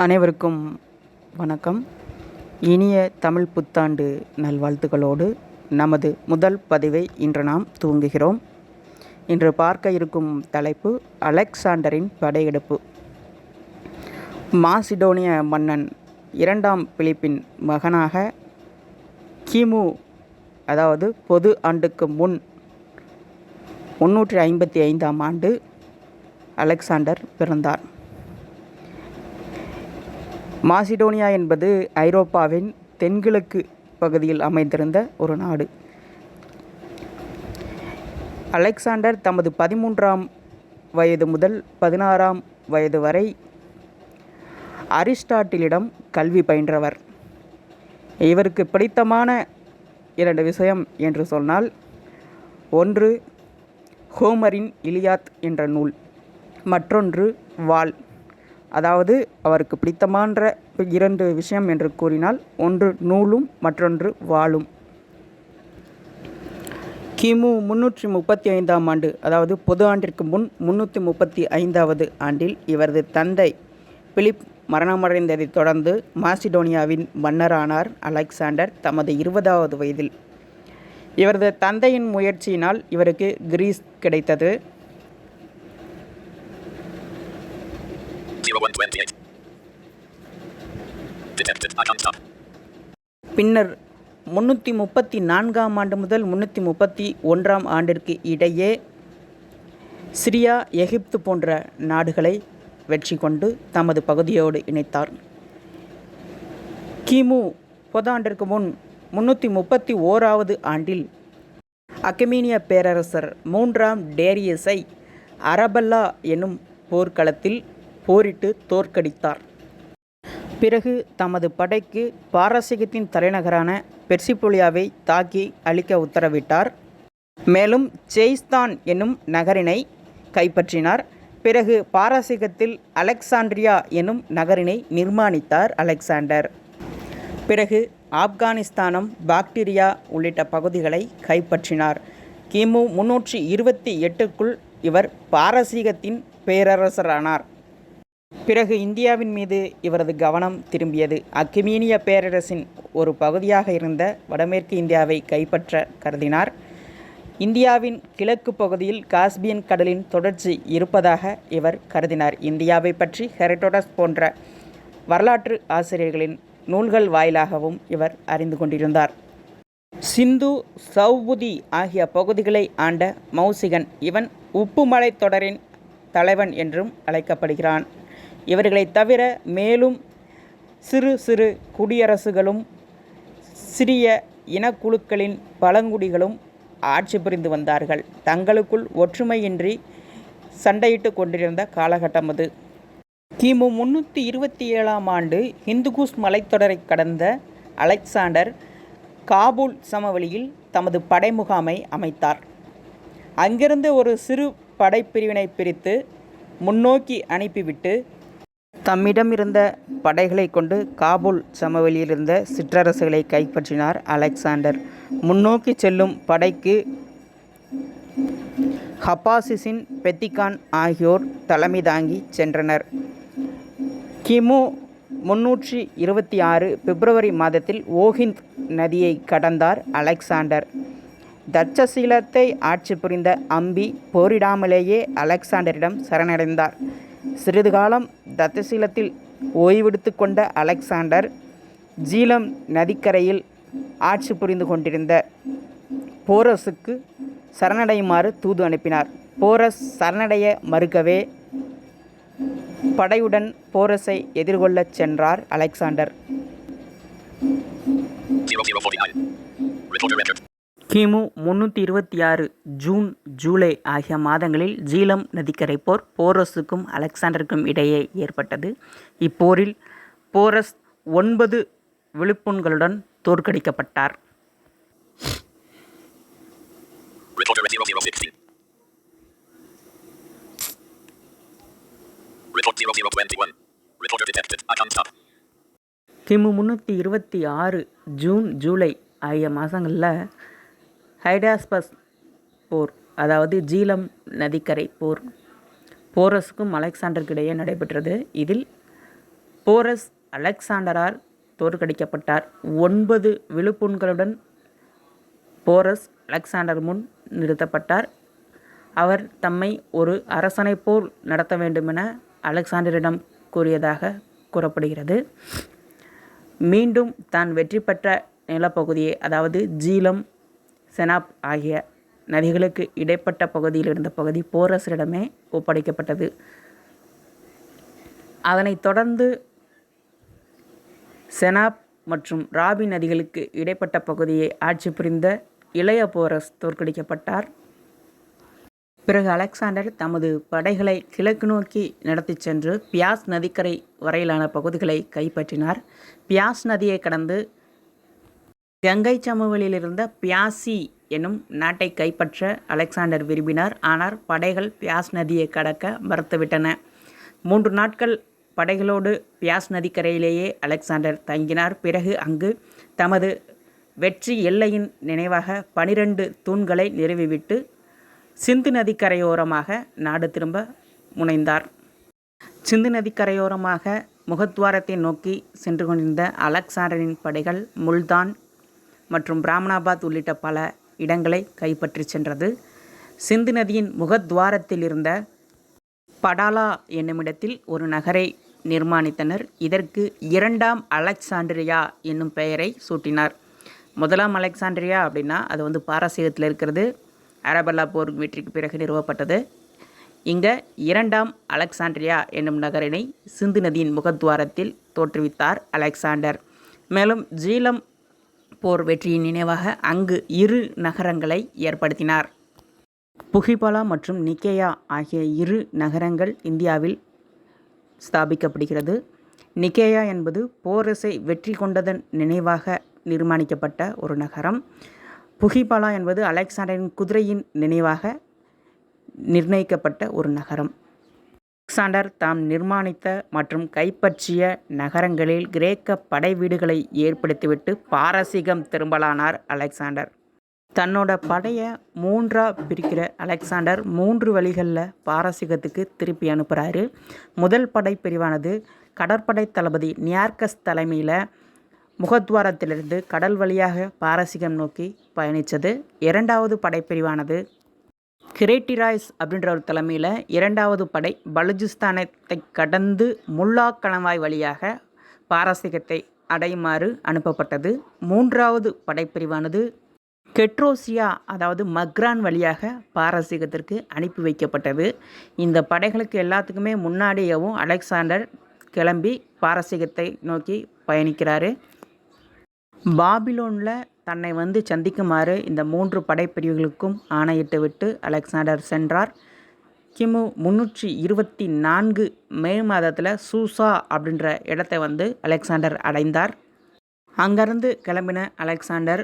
அனைவருக்கும் வணக்கம். இனிய தமிழ் புத்தாண்டு நல்வாழ்த்துக்களோடு நமது முதல் பதிவை இன்று நாம் துவங்குகிறோம். இன்று பார்க்க இருக்கும் தலைப்பு அலெக்சாண்டரின் படையெடுப்பு. மாசிடோனிய மன்னன் இரண்டாம் பிலிப்பின் மகனாக கிமு அதாவது பொது ஆண்டுக்கு முன் முன்னூற்றி ஐம்பத்தி ஐந்தாம் ஆண்டு அலெக்சாண்டர் பிறந்தார். மாசிடோனியா என்பது ஐரோப்பாவின் தென்கிழக்கு பகுதியில் அமைந்திருந்த ஒரு நாடு. அலெக்சாண்டர் தமது பதிமூன்றாம் வயது முதல் பதினாறாம் வயது வரை அரிஸ்டாட்டிலிடம் கல்வி பயின்றவர். இவருக்கு பிடித்தமான இரண்டு விஷயம் என்று சொன்னால் ஒன்று ஹோமரின் இலியாத் என்ற நூல் மற்றொன்று வாள். அதாவது அவருக்கு பிடித்தமான இரண்டு விஷயம் என்று கூறினால் ஒன்று நூலும் மற்றொன்று வாளும். கிமு முன்னூற்றி முப்பத்தி ஐந்தாம் ஆண்டு அதாவது பொது ஆண்டிற்கு முன் முன்னூற்றி முப்பத்தி ஐந்தாவது ஆண்டில் இவரது தந்தை பிலிப் மரணமடைந்ததைத் தொடர்ந்து மாசிடோனியாவின் மன்னரானார் அலெக்சாண்டர் தமது இருபதாவது வயதில். இவரது தந்தையின் முயற்சியினால் இவருக்கு கிரீஸ் கிடைத்தது. பின்னர் முன்னூற்றி முப்பத்தி நான்காம் ஆண்டு முதல் முன்னூற்றி முப்பத்தி ஒன்றாம் ஆண்டிற்கு இடையே சிரியா எகிப்து போன்ற நாடுகளை வெற்றி கொண்டு தமது பகுதியோடு இணைத்தார். கிமு புதாண்டிற்கு முன் முன்னூற்றி முப்பத்தி ஓராவது ஆண்டில் அக்கமீனிய பேரரசர் மூன்றாம் டேரியஸை அரபல்லா என்னும் போர்க்களத்தில் போரிட்டு தோற்கடித்தார். பிறகு தமது படைக்கு பாரசீகத்தின் தலைநகரான பெர்சிபோலியாவை தாக்கி அழிக்க உத்தரவிட்டார். மேலும் ஜெய்ஸ்தான் என்னும் நகரினை கைப்பற்றினார். பிறகு பாரசீகத்தில் அலெக்சாண்ட்ரியா என்னும் நகரினை நிர்மாணித்தார் அலெக்சாண்டர். பிறகு ஆப்கானிஸ்தானம் பாக்டீரியா உள்ளிட்ட பகுதிகளை கைப்பற்றினார். கிமு முன்னூற்றி இருபத்தி எட்டுக்குள் இவர் பாரசீகத்தின் பேரரசரானார். பிறகு இந்தியாவின் மீது இவரது கவனம் திரும்பியது. அக்கிமீனிய பேரரசின் ஒரு பகுதியாக இருந்த வடமேற்கு இந்தியாவை கைப்பற்ற கருதினார். இந்தியாவின் கிழக்கு பகுதியில் காஸ்பியன் கடலின் தொடர்ச்சி இருப்பதாக இவர் கருதினார். இந்தியாவை பற்றி ஹெரட்டோடஸ் போன்ற வரலாற்று ஆசிரியர்களின் நூல்கள் வாயிலாகவும் இவர் அறிந்து கொண்டிருந்தார். சிந்து சௌபுதி ஆகிய பகுதிகளை ஆண்ட மௌசிகன் இவன் உப்புமலை தொடரின் தலைவன் என்றும் அழைக்கப்படுகிறான். இவர்களை தவிர மேலும் சிறு சிறு குடியரசுகளும் சிறிய இனக்குழுக்களின் பழங்குடிகளும் ஆட்சி புரிந்து வந்தார்கள். தங்களுக்குள் ஒற்றுமையின்றி சண்டையிட்டு கொண்டிருந்த காலகட்டம் அது. கிமு முன்னூற்றி இருபத்தி ஏழாம் ஆண்டு ஹிந்துகுஸ் மலைத்தொடரை கடந்த அலெக்சாண்டர் காபூல் சமவெளியில் தமது படைமுகாமை அமைத்தார். அங்கிருந்து ஒரு சிறு படைப்பிரிவினை பிரித்து முன்னோக்கி அனுப்பிவிட்டு தம்மிடம் இருந்த படைகளை கொண்டு காபூல் சமவெளியில் இருந்த சிற்றரசுகளை கைப்பற்றினார் அலெக்சாண்டர். முன்னோக்கி செல்லும் படைக்கு ஹப்பாசிஸின் பெத்திகான் ஆகியோர் தலைமை தாங்கி சென்றனர். கிமு முன்னூற்றி இருபத்தி ஆறு பிப்ரவரி மாதத்தில் ஓஹிந்த் நதியை கடந்தார் அலெக்சாண்டர். தட்சசீலத்தை ஆட்சி புரிந்த அம்பி போரிடாமலேயே அலெக்சாண்டரிடம் சரணடைந்தார். சிறிது காலம் தத்தசீலத்தில் ஓய்வெடுத்து கொண்ட அலெக்சாண்டர் ஜீலம் நதிக்கரையில் ஆட்சி புரிந்து கொண்டிருந்த போரஸுக்கு சரணடையுமாறு தூது அனுப்பினார். போரஸ் சரணடைய மறுக்கவே படையுடன் போரஸை எதிர்கொள்ளச் சென்றார் அலெக்சாண்டர். 0049. கிமு முன்னூற்றி இருபத்தி ஆறு ஜூன் ஜூலை ஆகிய மாதங்களில் ஜீலம் நதிக்கரை போர் போரஸுக்கும் அலெக்சாண்டருக்கும் இடையே ஏற்பட்டது. இப்போரில் போரஸ் ஒன்பது விழுப்புண்களுடன் தோற்கடிக்கப்பட்டார். கிமு முந்நூற்றி இருபத்தி ஆறு ஜூன் ஜூலை ஆகிய மாதங்களில் ஹைடாஸ்பஸ் போர் அதாவது ஜீலம் நதிக்கரை போர் போரஸுக்கும் அலெக்சாண்டருக்கு இடையே நடைபெற்றது. இதில் போரஸ் அலெக்சாண்டரால் தோற்கடிக்கப்பட்டார். ஒன்பது விழுப்புண்களுடன் போரஸ் அலெக்சாண்டர் முன் நிறுத்தப்பட்டார். அவர் தம்மை ஒரு அரசனைப் போல் நடத்த வேண்டுமென அலெக்சாண்டரிடம் கூறியதாக கூறப்படுகிறது. மீண்டும் தான் வெற்றி பெற்ற நிலப்பகுதியை அதாவது ஜீலம் செனாப் ஆகிய நதிகளுக்கு இடைப்பட்ட பகுதியில் இருந்த பகுதி போரஸிடமே ஒப்படைக்கப்பட்டது. அதனைத் தொடர்ந்து செனாப் மற்றும் ராபி நதிகளுக்கு இடைப்பட்ட பகுதியை ஆட்சி புரிந்த இளைய போரஸ் தோற்கடிக்கப்பட்டார். பிறகு அலெக்சாண்டர் தமது படைகளை கிழக்கு நோக்கி நடத்திச் சென்று பியாஸ் நதிக்கரை வரையிலான பகுதிகளை கைப்பற்றினார். பியாஸ் நதியை கடந்து கங்கை சமவெளியில் இருந்த பியாசி என்னும் நாட்டை கைப்பற்ற அலெக்சாண்டர் விரும்பினார். ஆனால் படைகள் பியாஸ் நதியை கடக்க மறுத்துவிட்டன. மூன்று நாட்கள் படைகளோடு பியாஸ் நதிக்கரையிலேயே அலெக்சாண்டர் தங்கினார். பிறகு அங்கு தமது வெற்றி எல்லையின் நினைவாக பனிரெண்டு தூண்களை நிறுவிவிட்டு சிந்து நதிக்கரையோரமாக நாடு திரும்ப முனைந்தார். சிந்து நதிக்கரையோரமாக முகத்வாரத்தை நோக்கி சென்று கொண்டிருந்த அலெக்சாண்டரின் படைகள் முல்தான் மற்றும் பிராமணாபாத் உள்ளிட்ட பல இடங்களை கைப்பற்றி சென்றது. சிந்து நதியின் முகத்வாரத்தில் இருந்த படாலா என்னுமிடத்தில் ஒரு நகரை நிர்மாணித்தனர். இதற்கு இரண்டாம் அலெக்சாண்ட்ரியா என்னும் பெயரை சூட்டினார். முதலாம் அலெக்சாண்ட்ரியா அப்படின்னா அது வந்து பாரசீகத்தில் இருக்கிறது. அரபல்லா போர் வெற்றிக்கு பிறகு நிறுவப்பட்டது. இங்கே இரண்டாம் அலெக்சாண்ட்ரியா என்னும் நகரினை சிந்து நதியின் முகத்வாரத்தில் தோற்றுவித்தார் அலெக்சாண்டர். மேலும் ஜீலம் போர் வெற்றியின் நினைவாக அங்கு இரு நகரங்களை ஏற்படுத்தினார். புகிபாலா மற்றும் நிக்கேயா ஆகிய இரு நகரங்கள் இந்தியாவில் ஸ்தாபிக்கப்படுகிறது. நிக்கேயா என்பது போரஸை வெற்றி கொண்டதன் நினைவாக நிர்மாணிக்கப்பட்ட ஒரு நகரம். புகிபாலா என்பது அலெக்சாண்டரின் குதிரையின் நினைவாக நிர்ணயிக்கப்பட்ட ஒரு நகரம். அலெக்சாண்டர் தாம் நிர்மாணித்த மற்றும் கைப்பற்றிய நகரங்களில் கிரேக்க படை வீடுகளை ஏற்படுத்திவிட்டு பாரசீகம் திரும்பலானார் அலெக்சாண்டர். தன்னோட படையை மூன்றாக பிரிக்கிற அலெக்சாண்டர் மூன்று வழிகளில் பாரசீகத்துக்கு திருப்பி அனுப்புகிறாரு முதல் படை பிரிவானது கடற்படை தளபதி நியார்கஸ் தலைமையில் முகத்வாரத்திலிருந்து கடல் வழியாக பாரசீகம் நோக்கி பயணித்தது இரண்டாவது படைப்பிரிவானது கிரேட்டிராய்ஸ் அப்படின்ற ஒரு தலைமையில் இரண்டாவது படை பலுஜிஸ்தானத்தை கடந்து முல்லா கணவாய் வழியாக பாரசீகத்தை அடையுமாறு அனுப்பப்பட்டது. மூன்றாவது படைப்பிரிவானது கெட்ரோசியா அதாவது மக்ரான் வழியாக பாரசீகத்திற்கு அனுப்பி வைக்கப்பட்டது. இந்த படைகளுக்கு எல்லாத்துக்குமே முன்னாடியேவும் அலெக்சாண்டர் கிளம்பி பாரசீகத்தை நோக்கி பயணிக்கிறாரு. பாபிலோனில் தன்னை வந்து சந்திக்குமாறு இந்த மூன்று படைப்பிரிவுகளுக்கும் ஆணையிட்டு விட்டு அலெக்சாண்டர் சென்றார். கிமு முன்னூற்றி இருபத்தி நான்கு மே மாதத்தில் சூசா அப்படின்ற இடத்தை வந்து அலெக்சாண்டர் அடைந்தார். அங்கிருந்து கிளம்பின அலெக்சாண்டர்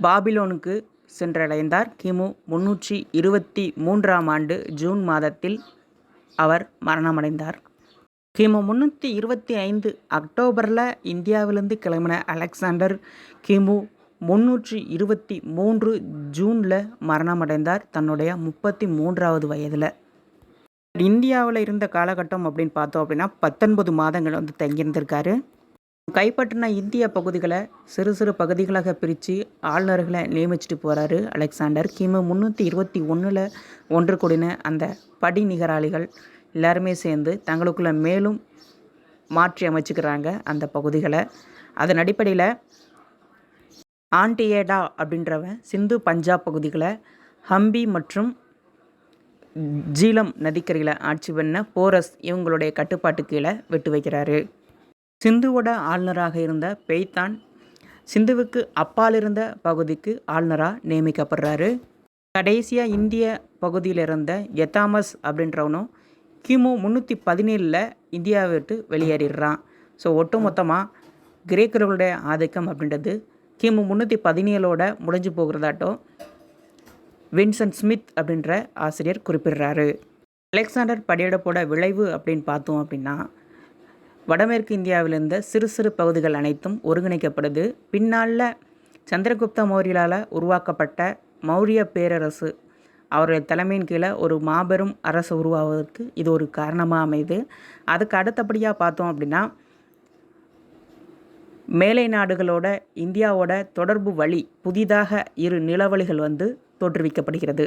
பாபிலோனுக்கு சென்றடைந்தார். கிமு முன்னூற்றி இருபத்தி மூன்றாம் ஆண்டு ஜூன் மாதத்தில் அவர் மரணமடைந்தார். கிமு முந்நூற்றி இருபத்தி ஐந்து அக்டோபரில் இந்தியாவிலேருந்து கிளம்பின அலெக்சாண்டர் கிமு முன்னூற்றி இருபத்தி மூன்று ஜூனில் மரணமடைந்தார் தன்னுடைய முப்பத்தி மூன்றாவது வயதில். இந்தியாவில் இருந்த காலகட்டம் அப்படின்னு பார்த்தோம் அப்படின்னா பத்தொன்பது மாதங்கள் வந்து தங்கியிருந்திருக்காரு. கைப்பற்றின இந்திய பகுதிகளை சிறு சிறு பகுதிகளாக பிரித்து ஆளுநர்களை நியமிச்சுட்டு போகிறாரு அலெக்சாண்டர். கிமு முந்நூற்றி இருபத்தி ஒன்றில் ஒன்று கூடின அந்த படிநிகராளிகள் எல்லாருமே சேர்ந்து தங்களுக்குள்ள மேலும் மாற்றி அமைச்சுக்கிறாங்க அந்த பகுதிகளை. அதன் அடிப்படையில் ஆண்டியேடா அப்படின்றவன் சிந்து பஞ்சாப் பகுதிகளை ஹம்பி மற்றும் ஜீலம் நதிக்கரையில் ஆட்சி பண்ண போரஸ் இவங்களுடைய கட்டுப்பாட்டு கீழே விட்டு வைக்கிறாரு. சிந்துவோட ஆளுநராக இருந்த பெய்தான் சிந்துவுக்கு அப்பால் இருந்த பகுதிக்கு ஆளுநராக நியமிக்கப்படுறாரு. கடைசியாக இந்திய பகுதியில் இருந்த எத்தாமஸ் அப்படின்றவனும் கிமு முந்நூற்றி பதினேழில் இந்தியாவை விட்டு வெளியேறிடுறான். ஸோ ஒட்டுமொத்தமாக கிரேக்கர்களுடைய ஆதிக்கம் அப்படின்றது கிமு முந்நூற்றி பதினேழோட முடிஞ்சு போகிறதாட்டம் வின்சென்ட் ஸ்மித் அப்படின்ற ஆசிரியர் குறிப்பிடுறாரு. அலெக்சாண்டர் படையெடுப்போட விளைவு அப்படின்னு பார்த்தோம் அப்படின்னா வடமேற்கு இந்தியாவில் இருந்த சிறு சிறு பகுதிகள் அனைத்தும் ஒருங்கிணைக்கப்படுது. பின்னால் சந்திரகுப்த மௌரியலால் உருவாக்கப்பட்ட மௌரிய பேரரசு அவருடைய தலைமையின் கீழே ஒரு மாபெரும் அரசு உருவாவதற்கு இது ஒரு காரணமாக அமையுது. அதுக்கு அடுத்தபடியாக பார்த்தோம் அப்படின்னா மேலை நாடுகளோட இந்தியாவோட தொடர்பு வழி புதிதாக இரு நிலவழிகள் வந்து தோற்றுவிக்கப்படுகிறது.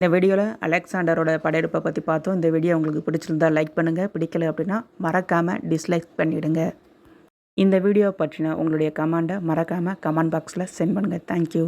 இந்த வீடியோவில் அலெக்சாண்டரோட படையெடுப்பை பற்றி பார்த்தோம். இந்த வீடியோ உங்களுக்கு பிடிச்சிருந்தா லைக் பண்ணுங்கள் பிடிக்கல அப்படின்னா மறக்காமல் டிஸ்லைக் பண்ணிவிடுங்க இந்த வீடியோ பற்றின உங்களுடைய கமெண்ட்டை மறக்காமல் கமெண்ட் பாக்ஸில் சென்ட் பண்ணுங்கள் தேங்க்யூ